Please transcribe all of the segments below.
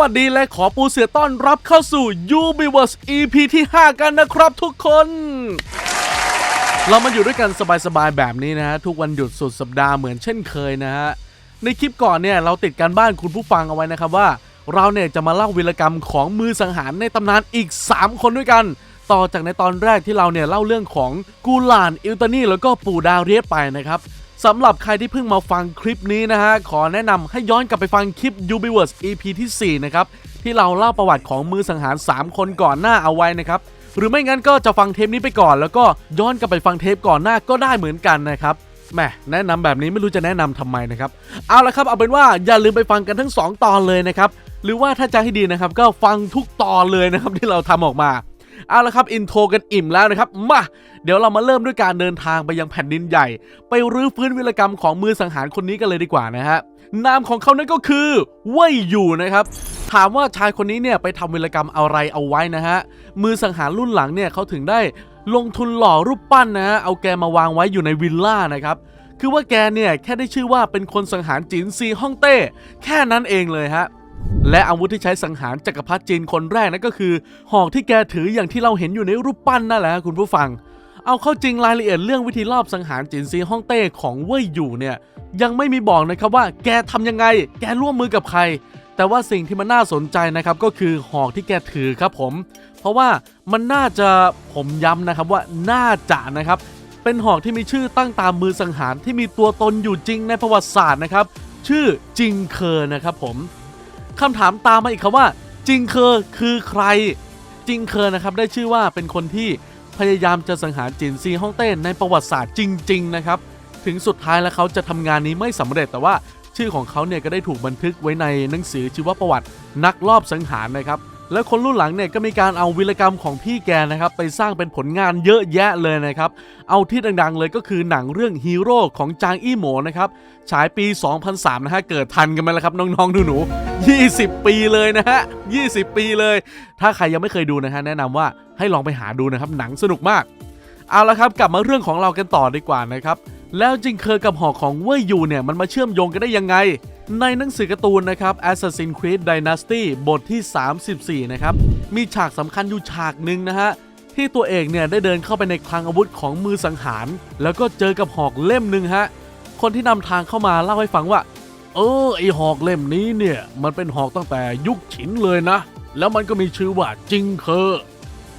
วัสดีและขอปูเสือต้อนรับเข้าสู่ Ubiverse EP ที่ 5 กันนะครับทุกคน เรามาอยู่ด้วยกันสบายๆแบบนี้นะฮะ ทุกวันหยุดสุดสัปดาห์เหมือนเช่นเคยนะฮะ ในคลิปก่อนเนี่ยเราติดการบ้านคุณผู้ฟังเอาไว้นะครับว่า เราเนี่ยจะมาเล่าวีรกรรมของมือสังหารในตำนานอีก 3 คนด้วยกัน ต่อจากในตอนแรกที่เราเนี่ยเล่าเรื่องของกูลานอิลตานีแล้วก็ปู่ดาวเรียสไปนะครับ สำหรับใครที่เพิ่งมาฟังคลิปนี้นะฮะ ขอแนะนำให้ย้อนกลับไปฟังคลิป Ubiverse EP ที่ 4 นะครับ ที่เราเล่าประวัติของมือสังหาร 3 คนก่อนหน้าเอาไว้นะครับ หรือไม่งั้นก็จะฟังเทปนี้ไปก่อน แล้วก็ย้อนกลับไปฟังเทปก่อนหน้าก็ได้เหมือนกันนะครับแหมแนะนำแบบนี้ไม่รู้จะแนะนำทำไมนะครับ เอาละครับเอาเป็นว่าอย่าลืมไปฟังกันทั้ง 2 ตอนเลยนะครับ หรือว่าถ้าจะให้ดีนะครับ ก็ฟังทุกตอนเลยนะครับที่เราทำออกมา เอาละครับอินโทรกันอิ่มแล้วนะครับมาเดี๋ยวเรามาเริ่มด้วยการเดินทางไปยังแผ่นดินใหญ่ ไปรื้อฟื้นวิรกรรมของมือสังหารคนนี้กันเลยดีกว่านะฮะนามของเขานั่นก็คือเว่ยอยู่นะครับถามว่าชายคนนี้เนี่ยไปทำวิรกรรมอะไรเอาไว้นะฮะมือสังหารรุ่นหลังเนี่ยเขาถึงได้ลงทุนหล่อรูปปั้นนะฮะเอาแกมาวางไว้อยู่ในวิลล่านะครับคือว่าแกเนี่ยแค่ได้ชื่อว่าเป็นคนสังหารจินซีฮ่องเต้แค่นั้นเองเลยฮะ และอาวุธที่ใช้สังหารจักรพรรดิจีนคนแรกนั่นก็คือ หอกที่แกถืออย่างที่เราเห็นอยู่ในรูปปั้นนั่นแหละคุณผู้ฟัง เอาเข้าจริงรายละเอียดเรื่องวิธีลอบสังหารจินซีฮ่องเต้ของเว่ยอยู่เนี่ยยังไม่มีบอกนะครับว่าแกทำยังไง แกร่วมมือกับใคร แต่ว่าสิ่งที่มันน่าสนใจนะครับก็คือหอกที่แกถือครับผม เพราะว่ามันน่าจะผมย้ำนะครับว่าน่าจะนะครับเป็นหอกที่มีชื่อตั้งตามมือสังหารที่มีตัวตนอยู่จริงในประวัติศาสตร์นะครับชื่อจิงเคอร์นะครับผม คำถามตามมาอีกคำว่าจิงเคอร์คือใคร จิงเคอร์นะครับได้ชื่อว่าเป็นคนที่พยายามจะสังหารจินซีฮ่องเต้ในประวัติศาสตร์จริง ๆ นะครับ ถึงสุดท้ายแล้วเขาจะทำงานนี้ไม่สำเร็จแต่ว่าชื่อของเขาเนี่ยก็ได้ถูกบันทึกไว้ในหนังสือชีวประวัตินักลอบสังหารนะครับ แล้วคนรุ่นหลังเนี่ยก็มีการเอาวิรกรรมของพี่แกนะครับไปสร้างเป็นผลงานเยอะแยะเลยนะครับ เอาที่ดังๆเลยก็คือหนังเรื่องฮีโร่ของจางอี้หมนะครับ ฉายปี 2003 นะฮะ เกิดทันกันไหมล่ะครับ น้องๆหนูๆ20 ปีเลยนะฮะ 20 ปีเลย ถ้าใครยังไม่เคยดูนะฮะ แนะนำว่าให้ลองไปหาดูนะครับ หนังสนุกมาก เอาละครับ กลับมาเรื่องของเรากันต่อดีกว่านะครับ แล้วจิงเคอร์กับหอกของเว่ยยูเนี่ยมันมาเชื่อมโยงกันได้ยังไง ในหนังสือการ์ตูนนะครับ Assassin's Creed Dynasty บทที่ 34 นะครับ มีฉากสำคัญอยู่ฉากหนึ่งนะฮะ ที่ตัวเอกเนี่ยได้เดินเข้าไปในคลังอาวุธของมือสังหาร แล้วก็เจอกับหอกเล่มหนึ่งฮะ คนที่นำทางเข้ามาเล่าให้ฟังว่า เออไอหอกเล่มนี้เนี่ย มันเป็นหอกตั้งแต่ยุคฉินเลยนะ แล้วมันก็มีชื่อว่าจิงเคอ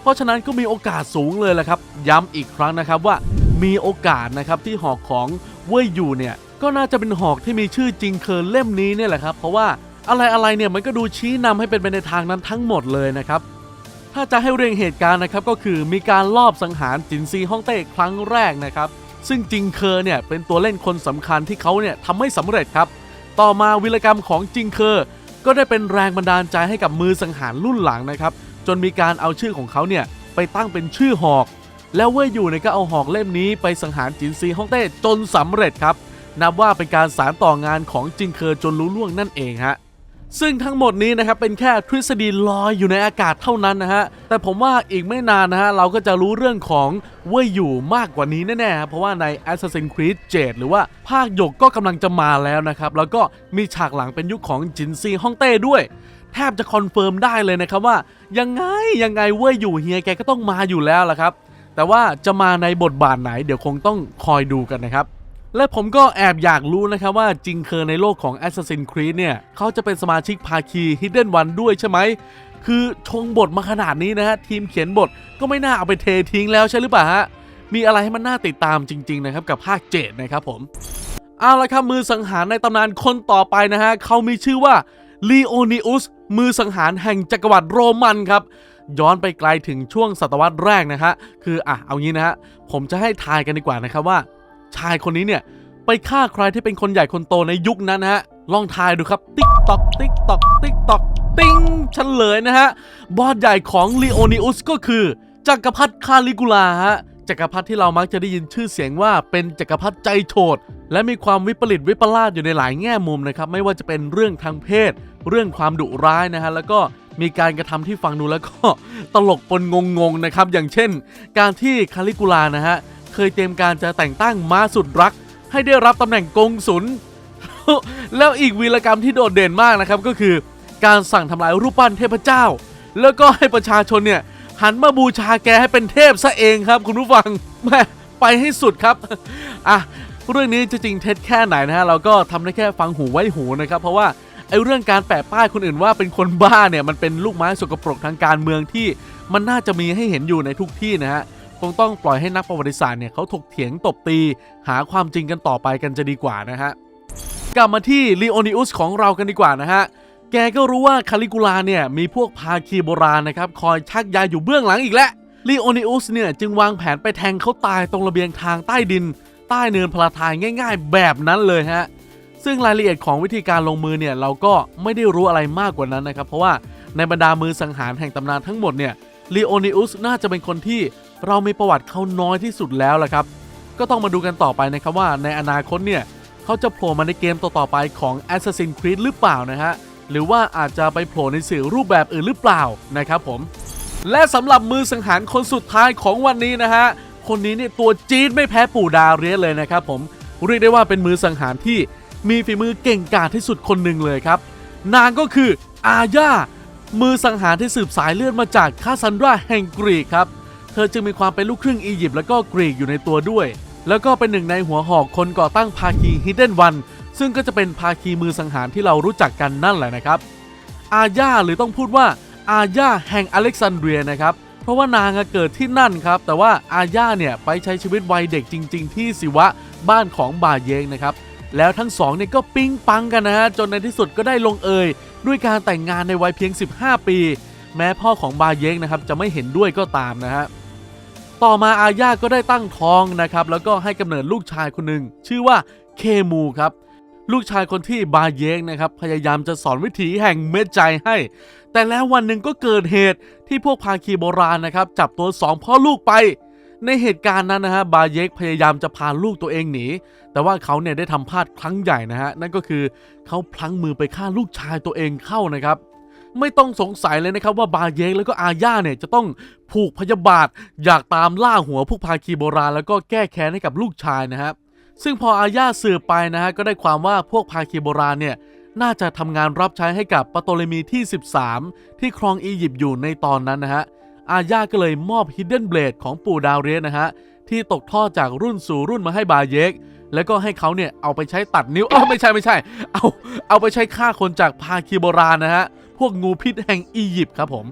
เพราะฉะนั้นก็มีโอกาสสูงเลยแหละครับ ย้ำอีกครั้งนะครับว่ามีโอกาสนะครับที่หอกของเว่ยอยู่เนี่ย ก็น่าจะเป็นหอกที่มีชื่อจริงเคอร์เล่มนี้เนี่ยแหละครับ เพราะว่าอะไรอะไรเนี่ยมันก็ดูชี้นำให้เป็นไปในทางนั้นทั้งหมดเลยนะครับ ถ้าจะให้เรียงเหตุการณ์นะครับก็คือมีการลอบสังหารจินซีฮ่องเต้ครั้งแรกนะครับ ซึ่งจิงเคอร์เนี่ยเป็นตัวเล่นคนสำคัญที่เขาเนี่ยทำไม่สำเร็จครับ ต่อมาวิรกรรมของจิงเคอร์ก็ได้เป็นแรงบันดาลใจให้กับมือสังหารรุ่นหลังนะครับ จนมีการเอาชื่อของเขาเนี่ยไปตั้งเป็นชื่อหอก แล้วเว่ยอยู่เนี่ยก็เอาหอกเล่มนี้ไปสังหารจินซีฮ่องเต้จนสำเร็จครับ นับว่าเป็นการสานต่องานของจิงเคอร์จนรู้ล่วงนั่นเองฮะซึ่งทั้งหมดนี้นะครับเป็นแค่ทฤษฎีลอยอยู่ในอากาศเท่านั้นนะฮะแต่ผมว่าอีกไม่นานนะฮะเราก็จะรู้เรื่องของเว่ยอยู่มากกว่านี้แน่ๆครับเพราะว่าใน Assassin's Creed 7 หรือว่าภาคหยกก็กำลังจะมาแล้วนะครับแล้วก็มีฉากหลังเป็นยุคของจินซีฮ่องเต้ด้วย แทบจะคอนเฟิร์มได้เลยนะครับว่า ยังไงยังไงเว่ยอยู่เฮียแกก็ต้องมาอยู่แล้วล่ะครับแต่ว่าจะมาในบทบาทไหนเดี๋ยวคงต้องคอยดูกันนะครับ และผมก็แอบอยากรู้นะครับว่าจริงเคอในโลกของ Assassin's Creed เนี่ยเขาจะเป็นสมาชิกภาคี Hidden One ด้วยใช่ไหม คือชงบทมาขนาดนี้นะฮะ ทีมเขียนบทก็ไม่น่าเอาไปเททิ้งแล้วใช่หรือเปล่าฮะ มีอะไรให้มันน่าติดตามจริง ๆ นะครับ กับภาคเจดนะครับผม เอาละครับมือสังหารในตำนานคนต่อไปนะฮะเขามีชื่อว่าลีโอนิอุสมือสังหารแห่งจักรวรรดิโรมันครับย้อนไปไกลถึงช่วงศตวรรษแรกนะฮะคืออะเอางี้นะฮะผมจะให้ทายกันดีกว่านะครับว่า ชายคนนี้เนี่ยไปฆ่าใครที่เป็นคนใหญ่คนโตในยุคนั้นนะฮะ ลองทายดูครับติ๊กตอกติ๊กตอกติ๊กตอกติ้งเฉลยนะฮะ บอสใหญ่ของลีโอนิอุสก็คือ จักรพรรดิคาลิกูลาฮะจักรพรรดิที่เรามักจะได้ยินชื่อเสียงว่าเป็นจักรพรรดิใจโฉดและมีความวิปริตวิปลาสอยู่ในหลายแง่มุมนะครับ ไม่ว่าจะเป็นเรื่องทางเพศ เรื่องความดุร้ายนะฮะแล้วก็มีการกระทำที่ฟังดูแล้วก็ตลกปนงงๆนะครับอย่างเช่น การที่คาลิกูลานะฮะ ยเตรียมการจะแต่งตั้งมาสุดรัก ให้ได้รับตำแหน่งกงสุลแล้วอีกวีรกรรมที่โดดเด่นมากนะครับก็คือ การสั่งทำลายรูปปั้นเทพเจ้า แล้วก็ให้ประชาชนเนี่ยหันมาบูชาแกให้เป็นเทพซะเองครับ คุณผู้ฟังแม่ไปให้สุดครับอะเรื่องนี้จะจริงเท็จแค่ไหนนะฮะเราก็ทำได้แค่ฟังหูไว้หูนะครับเพราะว่าไอ้เรื่องการแปะป้ายคนอื่นว่าเป็นคนบ้าเนี่ยมันเป็นลูกไม้สกปรกทางการเมืองที่มันน่าจะมีให้เห็นอยู่ในทุกที่นะฮะ คงต้องปล่อยให้นักประวัติศาสตร์เนี่ยเขาถกเถียงตบตี หาความจริงกันต่อไปกันจะดีกว่านะฮะ กลับมาที่ลีโอนิอุสของเรากันดีกว่านะฮะ แกก็รู้ว่าคาลิกูลาเนี่ยมีพวกภาคีโบราณนะครับคอยชักยาอยู่เบื้องหลังอีกแล้วลีโอนิอุสเนี่ยจึงวางแผนไปแทงเขาตายตรงระเบียงทางใต้ดิน ใต้เนินพลาทายง่าย ๆ แบบนั้นเลยฮะซึ่งรายละเอียดของวิธีการลงมือเนี่ยเราก็ไม่ได้รู้อะไรมากกว่านั้นนะครับ เพราะว่าในบรรดามือสังหารแห่งตำนานทั้งหมดเนี่ยลีโอนิอุสน่าจะเป็นคนที่ เรามีประวัติเขาน้อยที่สุดแล้วล่ะครับ ก็ต้องมาดูกันต่อไปนะครับว่าในอนาคตเนี่ยเขาจะโผล่มาในเกมต่อๆไปของ Assassin's Creed หรือเปล่านะฮะ หรือว่าอาจจะไปโผล่ในสื่อรูปแบบอื่นหรือเปล่านะครับผม และสำหรับมือสังหารคนสุดท้ายของวันนี้นะฮะ คนนี้เนี่ยตัวจี๊ดไม่แพ้ปู่ดาเรียสเลยนะครับผม เรียกได้ว่าเป็นมือสังหารที่มีฝีมือเก่งกาจที่สุดคนหนึ่งเลยครับ นางก็คืออาญามือสังหารที่สืบสายเลือดมาจากคาซันดราแห่งกรีกครับ เธอจึงมีความเป็นลูกครึ่งอียิปต์และก็กรีกอยู่ในตัวด้วย แล้วก็เป็นหนึ่งในหัวหอกคนก่อตั้งภาคี Hidden One ซึ่งก็จะเป็นภาคีมือสังหารที่เรารู้จักกันนั่นแหละนะครับ อาญาหรือต้องพูดว่าอาญาแห่งอเล็กซานเดรียนะครับ เพราะว่านางเกิดที่นั่นครับ แต่ว่าอาญาเนี่ยไปใช้ชีวิตวัยเด็กจริง ๆ ที่สิวะบ้านของบาเยงนะครับ แล้วทั้งสองเนี่ยก็ปิ๊งปังกันนะฮะจนในที่สุดก็ได้ลงเอยด้วยการแต่งงานในวัยเพียง 15 ปี แม้พ่อของบาเยงนะครับจะไม่เห็นด้วยก็ตามนะฮะ ต่อมาอาญาก็ได้ตั้งท้องนะครับแล้วก็ให้กำเนิดลูกชายคนหนึ่งชื่อว่าเคมูครับลูกชายคนที่บาเยงนะครับพยายามจะสอนวิถีแห่งเม็ดใจให้ แต่แล้ววันหนึ่งก็เกิดเหตุที่พวกภาคีโบราณนะครับจับตัวสองพ่อลูกไป ในเหตุการณ์นั้นนะฮะบาเยกพยายามจะพาลูกตัวเองหนี แต่ว่าเขาเนี่ยได้ทำพลาดครั้งใหญ่นะฮะนั่นก็คือเขาพลั้งมือไปฆ่าลูกชายตัวเองเข้านะครับ ไม่ต้องสงสัยเลยนะครับว่าบาเยกแล้วก็อาญาเนี่ยจะต้องผูกพยาบาท อยากตามล่าหัวพวกภาคีโบราณ แล้วก็แก้แค้นให้กับลูกชายนะฮะซึ่งพออาญาสืบไปนะฮะก็ได้ความว่าพวกภาคีโบราณเนี่ยน่าจะทำงานรับใช้ให้กับปโตเลมีที่ 13 ที่ครองอียิปต์อยู่ในตอนนั้นนะฮะอาญาก็เลยมอบ Hidden Blade ของปู่ดาวเรียสนะฮะที่ตกทอดจากรุ่นสู่รุ่นมาให้บาเยก แล้วก็ให้เขาเนี่ยเอาไปใช้ตัดนิ้วเออไม่ใช่ไม่ใช่ เอาเอาไปใช้ฆ่าคนจากภาคีโบราณนะฮะ พวกงูพิษแห่งอียิปต์ครับผม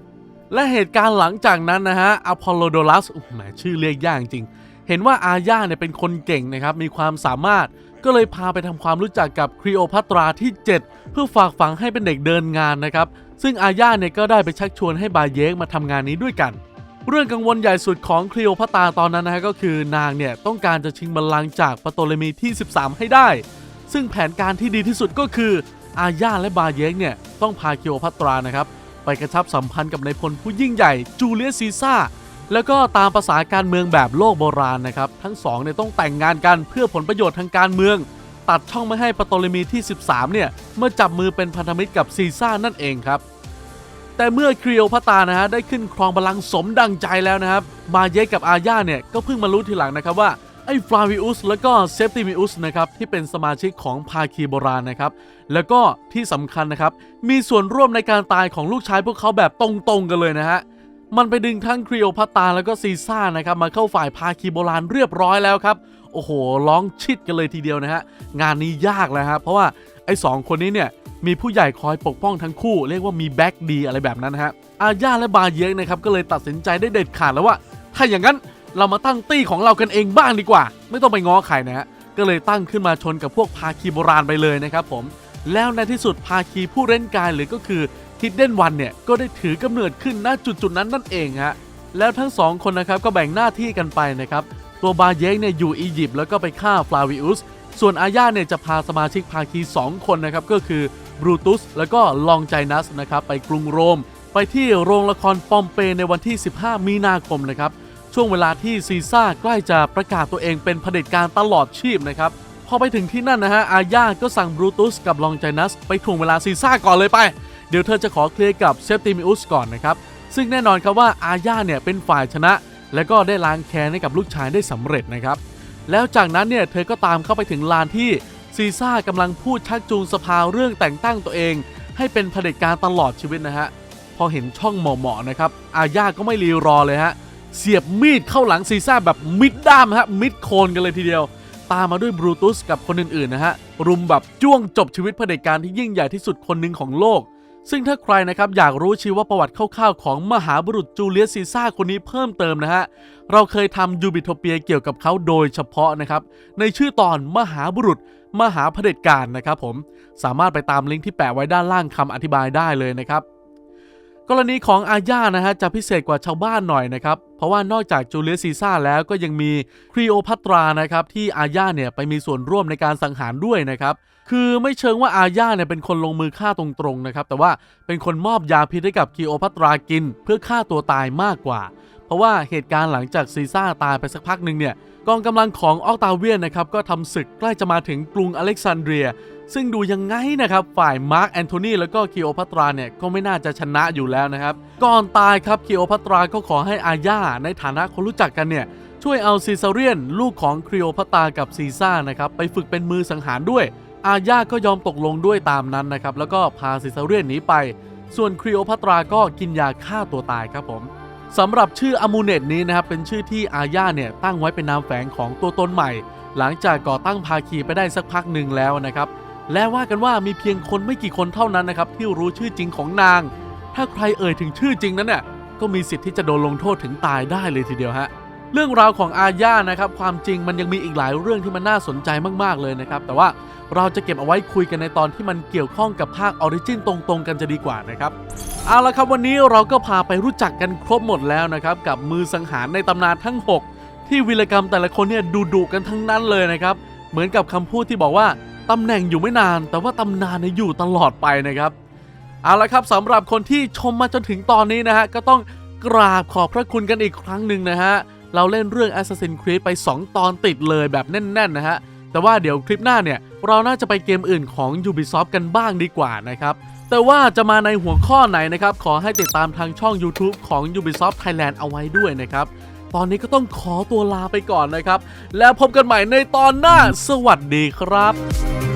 และเหตุการณ์หลังจากนั้นนะฮะอพอลโลโดลัสแหมชื่อเรียกยากจริง เห็นว่าอาญาเนี่ยเป็นคนเก่งนะครับ มีความสามารถก็เลยพาไปทำความรู้จักกับครีโอพัตราที่ 7 เพื่อฝากฝังให้เป็นเด็กเดินงานนะครับ ซึ่งอาญาเนี่ยก็ได้ไปชักชวนให้บาเยกมาทำงานนี้ด้วยกัน เรื่องกังวลใหญ่สุดของคลีโอพัตราตอนนั้นนะฮะก็คือนางเนี่ยต้องการจะชิงบัลลังก์จากปโตเลมีที่ 13 ให้ได้ ซึ่งแผนการที่ดีที่สุดก็คือ อาญาและบาเยกเนี่ยต้องพาคลีโอพัตรานะครับไปกระชับสัมพันธ์กับนายพลผู้ยิ่งใหญ่จูเลียสซีซ่าแล้วก็ตามภาษาการเมืองแบบโลกโบราณนะครับ ทั้งสองเนี่ยต้องแต่งงานกันเพื่อผลประโยชน์ทางการเมือง ตัดช่องไม่ให้ปโตเลมีที่ 13 เนี่ยเมื่อจับมือเป็นพันธมิตรกับซีซ่านั่นเองครับ แต่เมื่อครีโอพัตรานะฮะได้ขึ้นครองบัลลังก์สมดังใจแล้วนะครับ มาเยกกับอาญาเนี่ยก็เพิ่งมารู้ทีหลังนะครับว่า ไอ้ฟลาวิอุสแล้วก็เซฟติมิอุสนะครับที่เป็นสมาชิกของภาคีโบราณนะครับแล้วก็ที่สำคัญนะครับมีส่วนร่วมในการตายของลูกชายพวกเขาแบบตรงๆกันเลยนะฮะมันไปดึงทั้งครีโอพัตาแล้วก็ซีซ่านะครับมาเข้าฝ่ายภาคีโบราณเรียบร้อยแล้วครับโอ้โหร้องชิดกันเลยทีเดียวนะฮะงานนี้ยากแล้วครับเพราะว่าไอ้สองคนนี้เนี่ยมีผู้ใหญ่คอยปกป้องทั้งคู่ เรียกว่ามีแบ็กดีอะไรแบบนั้นฮะอาญาและบาเยกนะครับก็เลยตัดสินใจได้เด็ดขาดแล้วว่า ถ้าอย่างนั้น เรามาตั้งตี้ของเรากันเองบ้างดีกว่า ไม่ต้องไปง้อใครนะฮะก็เลยตั้งขึ้นมาชนกับพวกภาคีโบราณไปเลยนะครับผมแล้วในที่สุดภาคีผู้เล่นกายหรือก็คือฮิดเด้นวันเนี่ยก็ได้ถือกำเนิดขึ้นณจุดจุดนั้นนั่นเองฮะแล้วทั้งสองคนนะครับก็แบ่งหน้าที่กันไปนะครับตัวบาเยกเนี่ยอยู่อียิปต์แล้วก็ไปฆ่าฟลาวิอุสส่วนอาญาเนี่ยจะพาสมาชิกภาคี 2 คนนะครับก็คือบรูตุสแล้วก็ลองใจนัสนะครับไปกรุงโรม ไปที่โรงละครปอมเปในวันที่ 15 มีนาคมนะครับ ช่วงเวลาที่ซีซ่าใกล้จะประกาศตัวเองเป็นเผด็จการตลอดชีพนะครับ พอไปถึงที่นั่นนะฮะ อาญาก็สั่งบรูตุสกับลองใจนัส ไปถ่วงเวลาซีซ่าก่อนเลยไป เดี๋ยวเธอจะขอเคลียร์กับเซปติมิอุสก่อนนะครับ ซึ่งแน่นอนครับว่าอาญาเนี่ยเป็นฝ่ายชนะ และก็ได้ล้างแค้นให้กับลูกชายได้สำเร็จนะครับ แล้วจากนั้นเนี่ยเธอก็ตามเข้าไปถึงลานที่ซีซ่ากำลังพูดชักจูงสภาเรื่องแต่งตั้งตัวเอง ให้เป็นเผด็จการตลอดชีวิตนะฮะ พอเห็นช่องเหมาะๆนะครับ อาญาก็ไม่รีรอเลยฮะ เสียบมีดเข้าหลังซีซ่าแบบมิดด้ามฮะมิดโคนกันเลยทีเดียว ตามมาด้วยบรูตุสกับคนอื่นๆนะฮะ รุมแบบจ้วงจบชีวิตเผด็จการที่ยิ่งใหญ่ที่สุดคนหนึ่งของโลก ซึ่งถ้าใครนะครับอยากรู้ชีวประวัติคร่าวๆของมหาบุรุษจูเลียสซีซ่าคนนี้เพิ่มเติมนะฮะ เราเคยทำยูบิโทเปียเกี่ยวกับเขาโดยเฉพาะนะครับ ในชื่อตอนมหาบุรุษมหาเผด็จการนะครับผมสามารถไปตามลิงก์ที่แปะไว้ด้านล่างคำอธิบายได้เลยนะครับ กรณีของอาญานะฮะจะพิเศษกว่าชาวบ้านหน่อยนะครับ เพราะว่านอกจากจูเลียสซีซ่าแล้วก็ยังมีครีโอพัตรานะครับที่อาญาเนี่ยไปมีส่วนร่วมในการสังหารด้วยนะครับ คือไม่เชิงว่าอาญาเนี่ยเป็นคนลงมือฆ่าตรงๆนะครับ แต่ว่าเป็นคนมอบยาพิษให้กับครีโอพัตรากิน เพื่อฆ่าตัวตายมากกว่า เพราะว่าเหตุการณ์หลังจากซีซ่าตายไปสักพักหนึ่งเนี่ยกองกำลังของออกตาเวียนนะครับก็ทำศึกใกล้จะมาถึงกรุงอเล็กซานเดรีย ซึ่งดูยังไงนะครับ ฝ่ายมาร์กแอนโทนีแล้วก็คีโอพัตราเนี่ยก็ไม่น่าจะชนะอยู่แล้วนะครับ ก่อนตายครับคีโอพัตราก็ขอให้อาญาในฐานะคนรู้จักกันเนี่ยช่วยเอาซีซาเรียน ลูกของครีโอพัตรากับซีซ่านะครับไปฝึกเป็นมือสังหารด้วย อาญาก็ยอมตกลงด้วยตามนั้นนะครับแล้วก็พาซีซาเรียนหนีไป ส่วนครีโอพัตราก็กินยาฆ่าตัวตายครับผมสำหรับชื่ออมูเนตนี้นะครับเป็นชื่อที่อาญาเนี่ยตั้งไว้เป็นนามแฝงของตัวตนใหม่ หลังจากก่อตั้งภาคีไปได้สักพักหนึ่งแล้วนะครับ และว่ากันว่ามีเพียงคนไม่กี่คนเท่านั้นนะครับที่รู้ชื่อจริงของนาง ถ้าใครเอ่ยถึงชื่อจริงนั้นเนี่ยก็มีสิทธิ์ที่จะโดนลงโทษถึงตายได้เลยทีเดียวฮะเรื่องราวของอาญานะครับความจริงมันยังมีอีกหลายเรื่องที่มันน่าสนใจมากๆเลยนะครับ แต่ว่าเราจะเก็บเอาไว้คุยกันในตอนที่มันเกี่ยวข้องกับภาคออริจินตรงๆ กันจะดีกว่านะครับเอาละครับวันนี้เราก็พาไปรู้จักกันครบหมดแล้วนะครับกับมือสังหารในตำนานทั้ง 6 ที่วีรกรรมแต่ละคนเนี่ยดุดุๆกันทั้งนั้นเลยนะครับเหมือนกับคำพูดที่บอกว่า ตำแหน่งอยู่ไม่นาน แต่ว่าตำนานเนี่ยอยู่ตลอดไปนะครับเอาละครับสำหรับคนที่ชมมาจนถึงตอนนี้นะฮะก็ต้องกราบขอบพระคุณกันอีกครั้งหนึ่งนะฮะเราเล่นเรื่อง Assassin's Creed ไป 2 ตอนติดเลยแบบแน่นๆนะฮะแต่ว่าเดี๋ยวคลิปหน้าเนี่ย เราน่าจะไปเกมอื่นของ Ubisoft กันบ้างดีกว่านะครับ แต่ว่าจะมาในหัวข้อไหนนะครับ ขอให้ติดตามทางช่อง YouTube ของ Ubisoft Thailand เอาไว้ด้วยนะครับ ตอนนี้ก็ต้องขอตัวลาไปก่อนนะครับ แล้วพบกันใหม่ในตอนหน้า สวัสดีครับ